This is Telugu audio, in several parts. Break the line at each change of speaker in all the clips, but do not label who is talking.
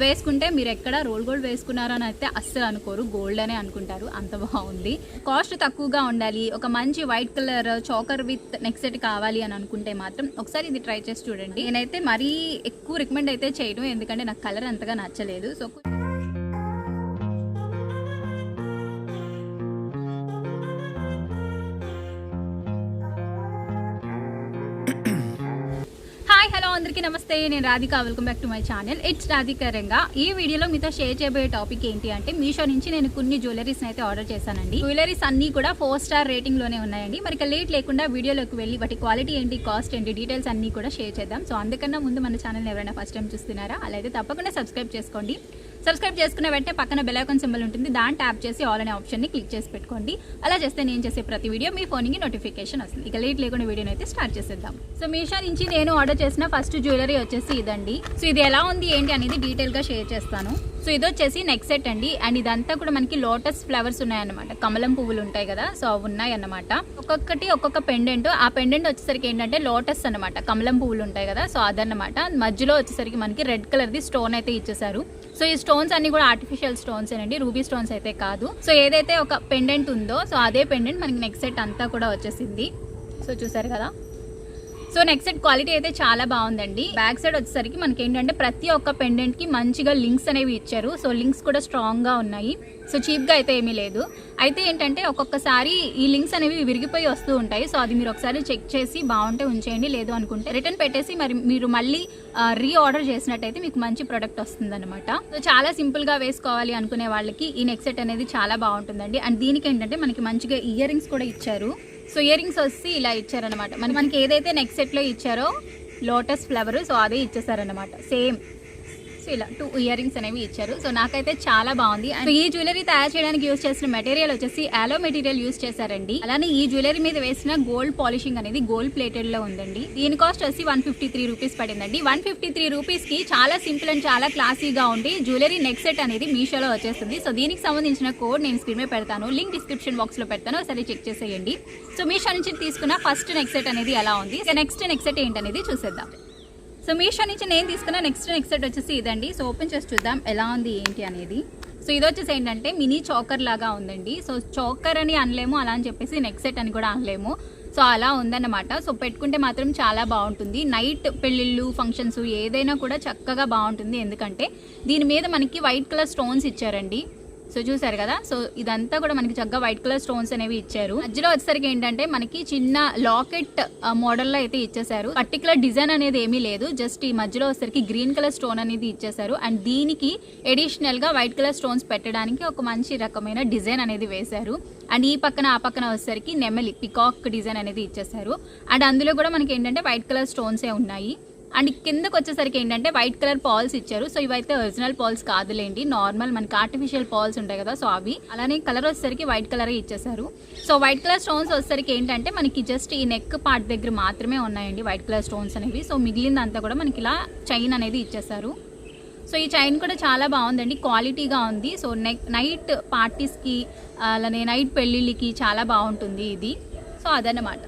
వేసుకుంటే మీరు ఎక్కడ రోల్ గోల్డ్ వేసుకున్నారో అయితే అస్సలు అనుకోరు. గోల్డ్ అనే అనుకుంటారు. అంత బాగుంది. కాస్ట్ తక్కువగా ఉండాలి. ఒక మంచి white colour choker with neck set కావాలి అని అనుకుంటే మాత్రం ఒకసారి ఇది ట్రై చేసి చూడండి. నేనైతే మరీ ఎక్కువ రికమెండ్ అయితే చేయడం ఎందుకంటే నాకు కలర్ అంతగా నచ్చలేదు. సో హలో అందరికీ నమస్తే. నేను Radhika. Welcome back to my channel it's రాధికరంగా ఈ వీడియోలో మీతో షేర్ చేయబోయే టాపిక్ ఏంటి అంటే మీషో నుంచి నేను కొన్ని జ్యువెలరీస్ అయితే ఆర్డర్ చేశానండి. జ్యువెలరీస్ అన్ని కూడా ఫోర్ స్టార్ రేటింగ్లోనే ఉన్నాయండి. మరి ఇక లేట్ లేకుండా వీడియోలోకి వెళ్ళి వాటి క్వాలిటీ ఏంటి కాస్ట్ ఏంటి డీటెయిల్స్ అన్ని కూడా షేర్ చేద్దాం. సో అందుకన్నా ముందు మన ఛానల్ ఎవరైనా ఫస్ట్ టైం చూస్తున్నారా? అలా అయితే తప్పకుండా సబ్స్క్రైబ్ చేసుకోండి. సబ్స్క్రైబ్ చేసుకున్న వెంటనే పక్కన బెల్ సింబల్ ఉంటుంది. దాన్ని ట్యాప్ చేసి ఆల్ అనే ఆప్షన్ని క్లిక్ చేసి పెట్టుకోండి. అలా చేస్తే నేను చేసే ప్రతి వీడియో మీ ఫోన్కి నోటిఫికేషన్ వస్తుంది. ఇక లేట్ లేకుండా వీడియోని అయితే స్టార్ట్ చేసేద్దాం. సో మీషో నుంచి నేను ఆర్డర్ చేసిన ఫస్ట్ జ్యువెలరీ వచ్చేసి ఇదండి. సో ఇది ఎలా ఉంది ఏంటి అనేది డీటెయిల్గా షేర్ చేస్తాను. సో ఇది వచ్చేసి నెక్ సెట్ అండి. అండ్ ఇదంతా కూడా మనకి లోటస్ ఫ్లవర్స్ ఉన్నాయన్నమాట. కమలం పువ్వులు ఉంటాయి కదా సో అవి ఉన్నాయి అన్నమాట ఒక్కొక్కటి ఒక్కొక్క పెండెంట్ ఆ పెండెంట్ వచ్చేసరికి ఏంటంటే లోటస్ అన్నమాట. కమలం పువ్వులు ఉంటాయి కదా సో అదన్నమాట. మధ్యలో వచ్చేసరికి మనకి రెడ్ కలర్ది స్టోన్ అయితే ఇచ్చేసారు సో ఈ స్టోన్స్ అన్ని కూడా ఆర్టిఫిషియల్ స్టోన్స్ అండి రూబీ స్టోన్స్ అయితే కాదు. సో ఏదైతే ఒక పెండెంట్ ఉందో సో అదే పెండెంట్ మనకి నెక్స్ట్ సెట్ అంతా కూడా వచ్చేసింది. సో చూసారు కదా? సో నెక్స్ట్ సెట్ క్వాలిటీ అయితే చాలా బాగుందండి. బ్యాక్ సైడ్ వచ్చేసరికి మనకి ఏంటంటే ప్రతి ఒక్క పెండెంట్కి మంచిగా లింక్స్ అనేవి ఇచ్చారు. సో లింక్స్ కూడా స్ట్రాంగ్గా ఉన్నాయి. సో చీప్గా అయితే ఏమీ లేదు. అయితే ఏంటంటే ఒక్కొక్కసారి ఈ లింక్స్ అనేవి విరిగిపోయి వస్తూ ఉంటాయి. సో అది మీరు ఒకసారి చెక్ చేసి బాగుంటే ఉంచేయండి. లేదు అనుకుంటే రిటర్న్ పెట్టేసి మరి మీరు మళ్ళీ రీ ఆర్డర్ చేసినట్టయితే మీకు మంచి ప్రొడక్ట్ వస్తుంది అనమాట సో చాలా సింపుల్గా వేసుకోవాలి అనుకునే వాళ్ళకి ఈ నెక్ సెట్ అనేది చాలా బాగుంటుందండి. అండ్ దీనికి ఏంటంటే మనకి మంచిగా ఇయర్ రింగ్స్ కూడా ఇచ్చారు. సో ఇయర్ రింగ్స్ వచ్చి ఇలా ఇచ్చారనమాట మన మనకి ఏదైతే నెక్ సెట్లో ఇచ్చారో లోటస్ ఫ్లవర్ సో అదే ఇచ్చేసారనమాట సేమ్ సో ఇలా టూ ఇయర్ రింగ్స్ అనేవి ఇచ్చారు. సో నాకైతే చాలా బాగుంది. అండ్ ఈ జ్యువెలరీ తయారు చేయడానికి యూస్ చేసిన మెటీరియల్ వచ్చేసి ఆలో మెటీరియల్ యూస్ చేశారండి. అలానే ఈ జ్యువెలరీ మీద వేసిన గోల్డ్ పాలిషింగ్ అనేది గోల్డ్ ప్లేటెడ్లో ఉందండి. దీని కాస్ట్ వచ్చి వన్ ఫిఫ్టీ త్రీ రూపీస్ పడిందండి. వన్ ఫిఫ్టీ త్రీ రూపీస్కి చాలా సింపుల్ అండ్ చాలా క్లాసీగా ఉండి జ్యువెలరీ నెక్ సెట్ అనేది మీషోలో వచ్చేస్తుంది. సో దీనికి సంబంధించిన కోడ్ నేను స్క్రీన్ మీద పెడతాను. లింక్ డిస్క్రిప్షన్ బాక్స్లో పెడతాను. ఒకసారి చెక్ చేసేయండి. సో మీషో నుంచి తీసుకున్న ఫస్ట్ నెక్ సెట్ అనేది ఎలా ఉంది? నెక్స్ట్ నెక్ సెట్ ఏంటనేది చూసేద్దాం. సో మీషో నుంచి నేను తీసుకున్న నెక్స్ట్ నెక్స్ట్ సెట్ వచ్చేసి ఇదండి. సో ఓపెన్ చేసి చూద్దాం ఎలా ఉంది ఏంటి అనేది. సో ఇది వచ్చేసి ఏంటంటే మినీ చోకర్ లాగా ఉందండి. సో చోకర్ అని అనలేము అలా అని చెప్పేసి నెక్స్ట్ సెట్ అని కూడా అనలేము. సో అలా ఉందన్నమాట. సో పెట్టుకుంటే మాత్రం చాలా బాగుంటుంది. నైట్ పెళ్ళిళ్ళు ఫంక్షన్స్ ఏదైనా కూడా చక్కగా బాగుంటుంది. ఎందుకంటే దీని మీద మనకి వైట్ కలర్ స్టోన్స్ ఇచ్చారండి. సో చూసారు కదా? సో ఇదంతా కూడా మనకి చక్కగా వైట్ కలర్ స్టోన్స్ అనేవి ఇచ్చారు. మధ్యలో వచ్చేసరికి ఏంటంటే మనకి చిన్న లాకెట్ మోడల్లో అయితే ఇచ్చేసారు పర్టికులర్ డిజైన్ అనేది ఏమీ లేదు. జస్ట్ ఈ మధ్యలో వచ్చేసరికి గ్రీన్ కలర్ స్టోన్ అనేది ఇచ్చేసారు అండ్ దీనికి ఎడిషనల్గా వైట్ కలర్ స్టోన్స్ పెట్టడానికి ఒక మంచి రకమైన డిజైన్ అనేది వేశారు. అండ్ ఈ పక్కన ఆ పక్కన వచ్చేసరికి నెమలి పికాక్ డిజైన్ అనేది ఇచ్చేసారు అండ్ అందులో కూడా మనకి ఏంటంటే వైట్ కలర్ స్టోన్సే ఉన్నాయి. అండ్ కిందకు వచ్చేసరికి ఏంటంటే వైట్ కలర్ పాల్స్ ఇచ్చారు. సో ఇవైతే ఒరిజినల్ పాల్స్ కాదులేండి. నార్మల్ మనకి ఆర్టిఫిషియల్ పాల్స్ ఉంటాయి కదా సో అవి. అలానే కలర్ వచ్చేసరికి వైట్ కలర్ ఇచ్చేసారు. సో వైట్ కలర్ స్టోన్స్ వచ్చేసరికి ఏంటంటే మనకి జస్ట్ ఈ నెక్ పార్ట్ దగ్గర మాత్రమే ఉన్నాయండి వైట్ కలర్ స్టోన్స్ అనేవి. సో మిగిలిందంతా కూడా మనకి ఇలా చైన్ అనేది ఇచ్చేసారు. సో ఈ చైన్ కూడా చాలా బాగుందండి క్వాలిటీగా ఉంది. సో నెక్ నైట్ పార్టీస్కి అలానే నైట్ పెళ్ళిళ్ళకి చాలా బాగుంటుంది ఇది. సో అదన్నమాట.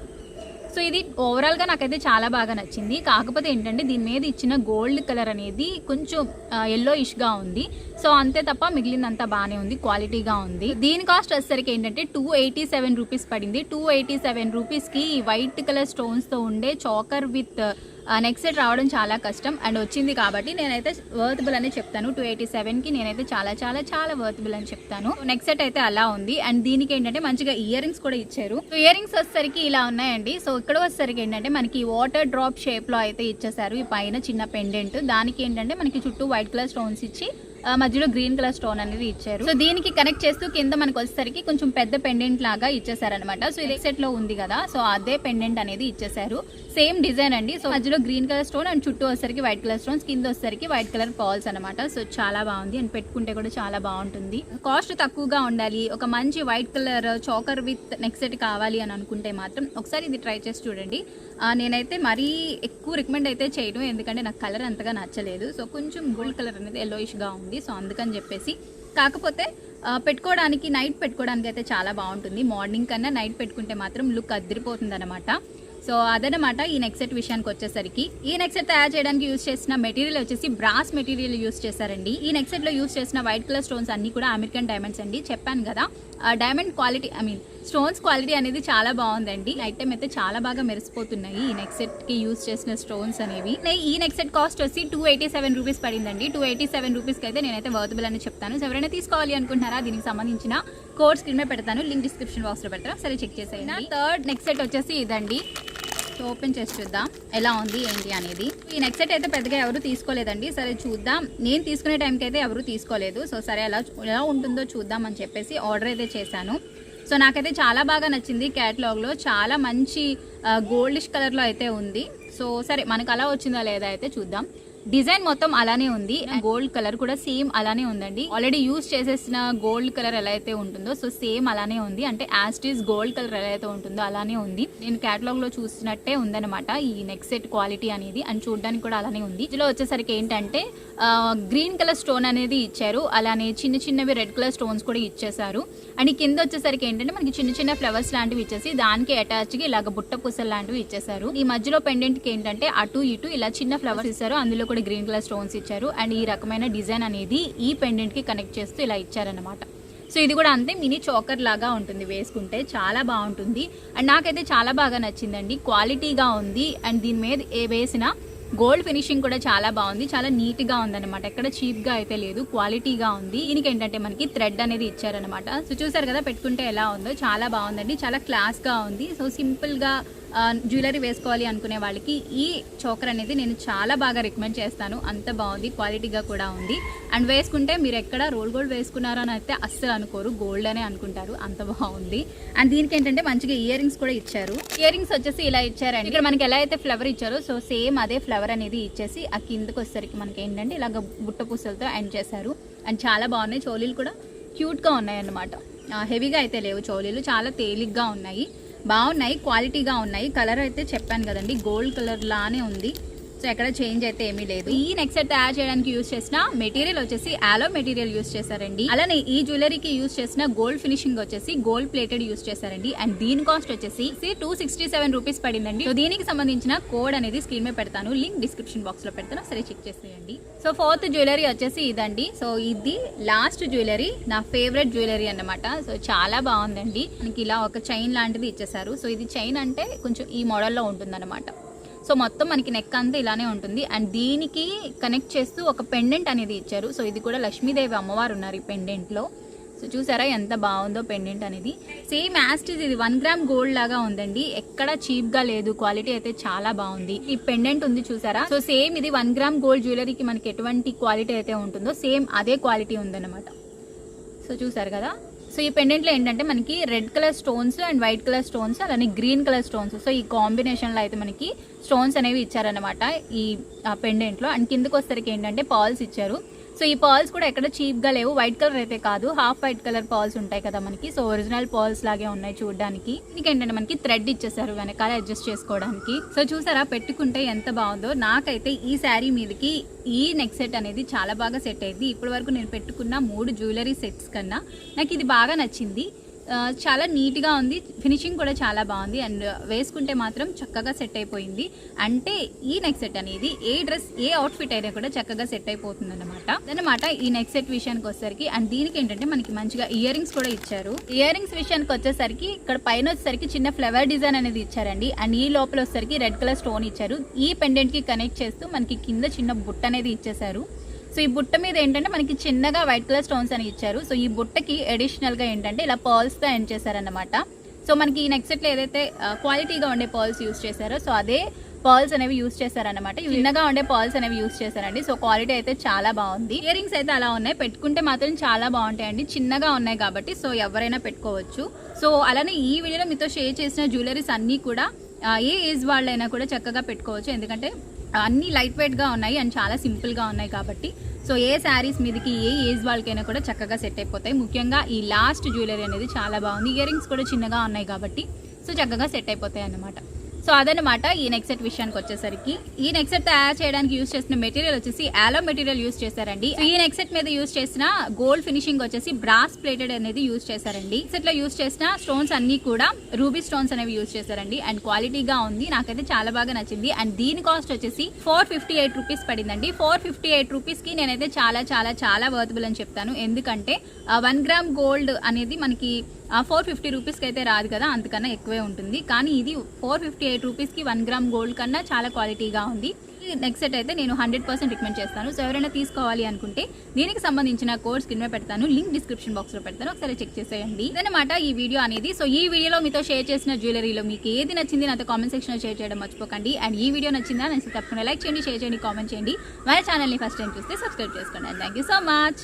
సో ఇది ఓవరాల్గా నాకైతే చాలా బాగా నచ్చింది. కాకపోతే ఏంటంటే దీని మీద ఇచ్చిన గోల్డ్ కలర్ అనేది కొంచెం ఎల్లో ఇష్గా ఉంది. సో అంతే తప్ప మిగిలిందంతా బాగానే ఉంది క్వాలిటీగా ఉంది. దీని కాస్ట్ వచ్చేసరికి ఏంటంటే టూ ఎయిటీ సెవెన్ రూపీస్ పడింది టూ ఎయిటీ సెవెన్ రూపీస్కి వైట్ కలర్ స్టోన్స్తో ఉండే చాకర్ విత్ నెక్స్ట్ సెట్ రావడం చాలా కష్టం అండ్ వచ్చింది కాబట్టి నేనైతే వర్తబుల్ అని చెప్తాను. టూ ఎయిటీ సెవెన్కి నేనైతే చాలా చాలా చాలా వర్తబుల్ అని చెప్తాను. నెక్స్ట్ సెట్ అయితే అలా ఉంది అండ్ దీనికి ఏంటంటే మంచిగా ఇయర్ రింగ్స్ కూడా ఇచ్చారు. సో ఇయర్ రింగ్స్ వచ్చేసరికి ఇలా ఉన్నాయండి. సో ఇక్కడ వచ్చేసరికి ఏంటంటే మనకి వాటర్ డ్రాప్ షేప్లో అయితే ఇచ్చేసారు ఈ పైన చిన్న పెండెంట్ దానికి ఏంటంటే మనకి చుట్టూ వైట్ కలర్ స్టోన్స్ ఇచ్చి మధ్యలో గ్రీన్ కలర్ స్టోన్ అనేది ఇచ్చారు. సో దీనికి కనెక్ట్ చేస్తూ కింద మనకి వచ్చేసరికి కొంచెం పెద్ద పెండెంట్ లాగా ఇచ్చేసారనమాట సో ఇది సెట్లో ఉంది కదా. సో అదే పెండెంట్ అనేది ఇచ్చేసారు. సేమ్ డిజైన్ అండి. సో మధ్యలో గ్రీన్ కలర్ స్టోన్ అండ్ చుట్టూ వచ్చేసరికి వైట్ కలర్ స్టోన్స్ కింద వచ్చేసరికి వైట్ కలర్ పాల్స్ అనమాట సో చాలా బాగుంది. అండ్ పెట్టుకుంటే కూడా చాలా బాగుంటుంది. కాస్ట్ తక్కువగా ఉండాలి. ఒక మంచి white colour choker with neck set కావాలి అని అనుకుంటే మాత్రం ఒకసారి ఇది ట్రై చేసి చూడండి. నేనైతే మరీ ఎక్కువ రికమెండ్ అయితే చేయను ఎందుకంటే నాకు కలర్ అంతగా నచ్చలేదు. సో కొంచెం గోల్డ్ కలర్ అనేది ఎల్లోయిష్గా ఉంది. సో అందుకని చెప్పేసి. కాకపోతే పెట్టుకోవడానికి నైట్ పెట్టుకోవడానికి అయితే చాలా బాగుంటుంది. మార్నింగ్ కన్నా నైట్ పెట్టుకుంటే మాత్రం లుక్ అదిరిపోతుంది అనమాట సో అదనమాట ఈ నెక్సెట్ విషయానికి వచ్చేసరికి. ఈ నెక్సెట్ తయారు చేయడానికి యూజ్ చేసిన మెటీరియల్ వచ్చేసి బ్రాస్ మెటీరియల్ యూస్ చేశారండి. ఈ నెక్సెట్లో యూజ్ చేసిన వైట్ కలర్ స్టోన్స్ అన్ని కూడా అమెరికన్ డైమండ్స్ అండి. చెప్పాను కదా. Diamond quality I mean stones quality అనేది చాలా బాగుందండి. ఐటమ్ అయితే చాలా బాగా మెరిసిపోతున్నాయి ఈ నెక్ సెట్కి యూస్ చేసిన స్టోన్స్ అనేవి. ఈ నెక్ సెట్ కాస్ట్ వచ్చి టూ ఎయిటీ సెవెన్ రూపీస్ పడిందండి. టూ ఎయిటీ సెవెన్ రూపీస్కి అయితే నేనైతే వర్తబుల్ అని చెప్తాను. సో ఎవరైనా తీసుకోవాలి అనుకుంటున్నారా? దీనికి సంబంధించిన కోడ్ స్క్రీన్ మీద పెడతాను. లింక్ డిస్క్రిప్షన్ బాక్స్లో పెడతాను. సరే చెక్ చేసేయండి. థర్డ్ నెక్ సెట్ వచ్చేసి ఇదండి. ఓపెన్ చేసి చూద్దాం. ఎలా ఉంది ఏంటి అనేది. ఈ నెక్ సెట్ అయితే పెద్దగా ఎవరు తీసుకోలేదండి. సరే చూద్దాం. నేను తీసుకునే టైంకి అయితే ఎవరు తీసుకోలేదు. సో సరే ఎలా ఎలా ఉంటుందో చూద్దాం అని చెప్పేసి ఆర్డర్ అయితే చేశాను. సో నాకైతే చాలా బాగా నచ్చింది క్యాటలాగ్లో చాలా మంచి గోల్డిష్ కలర్లో అయితే ఉంది. సో సరే మనకు అలా వచ్చిందా లేదా అయితే చూద్దాం. డిజైన్ మొత్తం అలానే ఉంది. గోల్డ్ కలర్ కూడా సేమ్ అలానే ఉందండి. ఆల్రెడీ యూస్ చేసేసిన గోల్డ్ కలర్ ఎలా అయితే ఉంటుందో సో సేమ్ అలానే ఉంది. అంటే యాస్టీస్ గోల్డ్ కలర్ ఎలా అయితే ఉంటుందో అలానే ఉంది. నేను కేటలాగ్లో చూసినట్టే ఉందన్నమాట ఈ నెక్ సెట్ క్వాలిటీ అనేది. అండ్ చూడడానికి కూడా అలానే ఉంది. ఇందులో వచ్చేసరికి ఏంటంటే గ్రీన్ కలర్ స్టోన్ అనేది ఇచ్చారు. అలానే చిన్న చిన్నవి రెడ్ కలర్ స్టోన్స్ కూడా ఇచ్చేసారు అండ్ ఈ కింద వచ్చేసరికి ఏంటంటే మనకి చిన్న చిన్న ఫ్లవర్స్ లాంటివి ఇచ్చేసి దానికి అటాచ్గా ఇలాగ బుట్ట పూసలు లాంటివి ఇచ్చేసారు ఈ మధ్యలో పెండెంట్కి ఏంటంటే అటు ఇటు ఇలా చిన్న ఫ్లవర్స్ ఇచ్చారు. అందులో కూడా గ్రీన్ కలర్ స్టోన్స్ ఇచ్చారు. అండ్ ఈ రకమైన డిజైన్ అనేది ఈ పెండెంట్కి కనెక్ట్ చేస్తూ ఇలా ఇచ్చారనమాట సో ఇది కూడా అంతే మినీ చోకర్ లాగా ఉంటుంది వేసుకుంటే. చాలా బాగుంటుంది. అండ్ నాకైతే చాలా బాగా నచ్చిందండి. క్వాలిటీగా ఉంది. అండ్ దీని మీద ఏ వేసిన గోల్డ్ ఫినిషింగ్ కూడా చాలా బాగుంది. చాలా నీట్గా ఉందన్నమాట. ఎక్కడ చీప్గా అయితే లేదు. క్వాలిటీగా ఉంది. దీనికి ఏంటంటే మనకి థ్రెడ్ అనేది ఇచ్చారనమాట సో చూసారు కదా పెట్టుకుంటే ఎలా ఉందో. చాలా బాగుందండి. చాలా క్లాస్గా ఉంది. సో సింపుల్గా జ్యువెలరీ వేసుకోవాలి అనుకునే వాళ్ళకి ఈ చోకర్ అనేది నేను చాలా బాగా రికమెండ్ చేస్తాను. అంత బాగుంది క్వాలిటీగా కూడా ఉంది. అండ్ వేసుకుంటే మీరు ఎక్కడ రోల్ గోల్డ్ వేసుకున్నారని అయితే అస్సలు అనుకోరు. గోల్డ్ అనే అనుకుంటారు. అంత బాగుంది. అండ్ దీనికి ఏంటంటే మంచిగా ఇయర్ రింగ్స్ కూడా ఇచ్చారు. ఇయర్ రింగ్స్ వచ్చేసి ఇలా ఇచ్చారండి. ఇక్కడ మనకి ఎలా అయితే ఫ్లవర్ ఇచ్చారో సో సేమ్ అదే ఫ్లవర్ అనేది ఇచ్చేసి ఆ కిందకు వచ్చేసరికి మనకి ఏంటంటే ఇలాగ బుట్ట పూసలతో ఎండ్ చేశారు. అండ్ చాలా బాగున్నాయి. చోలీలు కూడా క్యూట్గా ఉన్నాయి అన్నమాట హెవీగా అయితే లేవు చోలీలు చాలా తేలిగ్గా ఉన్నాయి. బాగున్నాయి క్వాలిటీగా ఉన్నాయి. కలర్ అయితే చెప్పాను కదండి గోల్డ్ కలర్ లానే ఉంది. సో ఎక్కడ చేంజ్ అయితే ఏమీ లేదు. ఈ నెక్ సెట్ తయారు చేయడానికి యూస్ చేసిన మెటీరియల్ వచ్చేసి ఆలో మెటీరియల్ యూస్ చేశారండి. అలానే ఈ జ్యువెలరీకి యూస్ చేసిన గోల్డ్ ఫినిషింగ్ వచ్చేసి గోల్డ్ ప్లేటెడ్ యూస్ చేశారండి. అండ్ దీని కాస్ట్ వచ్చేసి టూ సిక్స్టీ సెవెన్ రూపీస్ పడిందండి. సో దీనికి సంబంధించిన కోడ్ అనేది స్క్రీన్ మీద పెడతాను. లింక్ డిస్క్రిప్షన్ బాక్స్లో పెడతాను. సరే చెక్ చేసేయండి. సో ఫోర్త్ జ్యువెలరీ వచ్చేసి ఇదండి. సో ఇది లాస్ట్ జ్యువెలరీ నా ఫేవరెట్ జ్యువెలరీ అన్నమాట. సో చాలా బాగుందండి. మనకి ఇలా ఒక చైన్ లాంటిది ఇచ్చేసారు సో ఇది చైన్ అంటే కొంచెం ఈ మోడల్లో ఉంటుందన్నమాట. సో మొత్తం మనకి నెక్ అంతా ఇలానే ఉంటుంది. అండ్ దీనికి కనెక్ట్ చేస్తూ ఒక పెండెంట్ అనేది ఇచ్చారు. సో ఇది కూడా లక్ష్మీదేవి అమ్మవారు ఉన్నారు ఈ పెండెంట్లో సో చూసారా ఎంత బాగుందో పెండెంట్ అనేది. సేమ్ యాస్టిజ్ ఇది వన్ గ్రామ్ గోల్డ్ లాగా ఉందండి. ఎక్కడ చీప్గా లేదు. క్వాలిటీ అయితే చాలా బాగుంది. ఈ పెండెంట్ ఉంది చూసారా? సో సేమ్ ఇది వన్ గ్రామ్ గోల్డ్ జ్యువెలరీకి మనకి ఎటువంటి క్వాలిటీ అయితే ఉంటుందో సేమ్ అదే క్వాలిటీ ఉందన్నమాట. సో చూసారు కదా? సో ఈ పెండెంట్లో ఏంటంటే మనకి red colour stones and white colour stones అలానే గ్రీన్ కలర్ స్టోన్స్ సో ఈ కాంబినేషన్లో అయితే మనకి స్టోన్స్ అనేవి ఇచ్చారనమాట ఈ పెండెంట్లో అండ్ కిందకి వచ్చేసరికి ఏంటంటే పాల్స్ ఇచ్చారు. సో ఈ పాల్స్ కూడా ఎక్కడ చీప్గా లేవు. వైట్ కలర్ అయితే కాదు. హాఫ్ వైట్ కలర్ పర్ల్స్ ఉంటాయి కదా మనకి. సో ఒరిజినల్ పర్ల్స్ లాగే ఉన్నాయి చూడడానికి. ఇంకేంటంటే ఏంటంటే మనకి థ్రెడ్ ఇచ్చేసారు వెనకాల అడ్జస్ట్ చేసుకోవడానికి. సో చూసారా పెట్టుకుంటే ఎంత బాగుందో. నాకైతే ఈ శారీ మీదకి ఈ నెక్ సెట్ అనేది చాలా బాగా సెట్ అయింది. ఇప్పటి వరకు నేను పెట్టుకున్న మూడు జ్యువెలరీ సెట్స్ కన్నా నాకు ఇది బాగా నచ్చింది. చాలా నీట్గా ఉంది. ఫినిషింగ్ కూడా చాలా బాగుంది. అండ్ వేసుకుంటే మాత్రం చక్కగా సెట్ అయిపోయింది. అంటే ఈ నెక్ సెట్ అనేది ఏ డ్రెస్ ఏ అవుట్ఫిట్ అయినా కూడా చక్కగా సెట్ అయిపోతుంది అనమాట అనమాట ఈ నెక్ సెట్ విషయానికి వచ్చేసరికి అండ్ దీనికి ఏంటంటే మనకి మంచిగా ఇయర్ రింగ్స్ కూడా ఇచ్చారు. ఇయర్ రింగ్స్ విషయానికి వచ్చేసరికి ఇక్కడ పైన వచ్చేసరికి చిన్న ఫ్లవర్ డిజైన్ అనేది ఇచ్చారండి. అండ్ ఈ లోపల వచ్చేసరికి రెడ్ కలర్ స్టోన్ ఇచ్చారు. ఈ పెండెంట్కి కనెక్ట్ చేస్తూ మనకి కింద చిన్న బుట్ట అనేది ఇచ్చేసారు. సో ఈ బుట్ట మీద ఏంటంటే మనకి చిన్నగా వైట్ కలర్ స్టోన్స్ అని ఇచ్చారు. సో ఈ బుట్టకి అడిషనల్గా ఏంటంటే ఇలా పర్ల్స్తో ఎండ్ చేశారన్నమాట. సో మనకి ఈ నెక్లో ఏదైతే క్వాలిటీగా ఉండే పర్ల్స్ యూస్ చేశారో సో అదే పర్ల్స్ అనేవి యూస్ చేశారనమాట చిన్నగా ఉండే పర్ల్స్ అనేవి యూస్ చేశారండి. సో క్వాలిటీ అయితే చాలా బాగుంది. ఇయర్ రింగ్స్ అయితే అలా ఉన్నాయి. పెట్టుకుంటే మాత్రం చాలా బాగుంటాయండి. చిన్నగా ఉన్నాయి కాబట్టి సో ఎవరైనా పెట్టుకోవచ్చు. సో అలానే ఈ వీడియోలో మీతో షేర్ చేసిన జ్యువెలరీస్ అన్నీ కూడా ఏ ఏజ్ వాళ్ళైనా కూడా చక్కగా పెట్టుకోవచ్చు. ఎందుకంటే అన్ని లైట్ వెయిట్గా ఉన్నాయి అండ్ చాలా సింపుల్గా ఉన్నాయి కాబట్టి. సో ఏ శారీస్ మీదకి ఏ ఏజ్ వాళ్ళకైనా కూడా చక్కగా సెట్ అయిపోతాయి. ముఖ్యంగా ఈ లాస్ట్ జ్యువెలరీ అనేది చాలా బాగుంది. ఇయర్ రింగ్స్ కూడా చిన్నగా ఉన్నాయి కాబట్టి సో చక్కగా సెట్ అయిపోతాయి అన్నమాట. సో అదనమాట ఈ నెక్సెట్ విషయానికి వచ్చేసరికి. ఈ నెక్సెట్ తయారు చేయడానికి యూస్ చేసిన మెటీరియల్ వచ్చేసి ఆలో మెటీరియల్ యూస్ చేశారండి. ఈ నెక్సెట్ మీద యూస్ చేసిన గోల్డ్ ఫినిషింగ్ వచ్చేసి బ్రాస్ ప్లేటెడ్ అనేది యూస్ చేశారండి. సెట్లో యూస్ చేసిన స్టోన్స్ అన్ని కూడా రూబీ స్టోన్స్ అనేవి యూస్ చేశారండి. అండ్ క్వాలిటీగా ఉంది. నాకైతే చాలా బాగా నచ్చింది. అండ్ దీని కాస్ట్ వచ్చేసి ఫోర్ ఫిఫ్టీ ఎయిట్ రూపీస్ పడిందండి. ఫోర్ ఫిఫ్టీ ఎయిట్ రూపీస్కి నేనైతే చాలా చాలా చాలా వర్తబుల్ అని చెప్తాను. ఎందుకంటే వన్ గ్రామ్ గోల్డ్ అనేది మనకి ఫోర్ ఫిఫ్టీ రూపీస్కి అయితే రాదు కదా అంతకన్నా ఎక్కువే ఉంటుంది. కానీ ఇది ఫోర్ ఫిఫ్టీ ఎయిట్ రూపీస్కి వన్ గ్రామ్ గోల్డ్ కన్నా చాలా క్వాలిటీగా ఉంది. నెక్స్ట్ సెట్ అయితే నేను హండ్రెడ్ పర్సెంట్ రికమెండ్ చేస్తాను. సో ఎవరైనా తీసుకోవాలి అనుకుంటే దీనికి సంబంధించిన కోర్స్ కింద పెడతాను. లింక్ డిస్క్రిప్షన్ బాక్స్లో పెడతాను. ఒకసారి చెక్ చేసేయండి. ఇదనమాట ఈ వీడియో అనేది. సో ఈ వీడియోలో మీతో షేర్ చేసిన జ్యువెలరీలో మీకు ఏది నచ్చింది నాతో కామెంట్ సెక్షన్లో షేర్ చేయడం మర్చిపోకండి. అండ్ ఈ వీడియో నచ్చిందా నేను తప్పకుండా లైక్ చేయండి షేర్ చేయండి కామెంట్ చేయండి. మన ఛానల్ని ఫస్ట్ టైం చూస్తే సబ్స్క్రైబ్ చేసుకోండి. Thank you so much.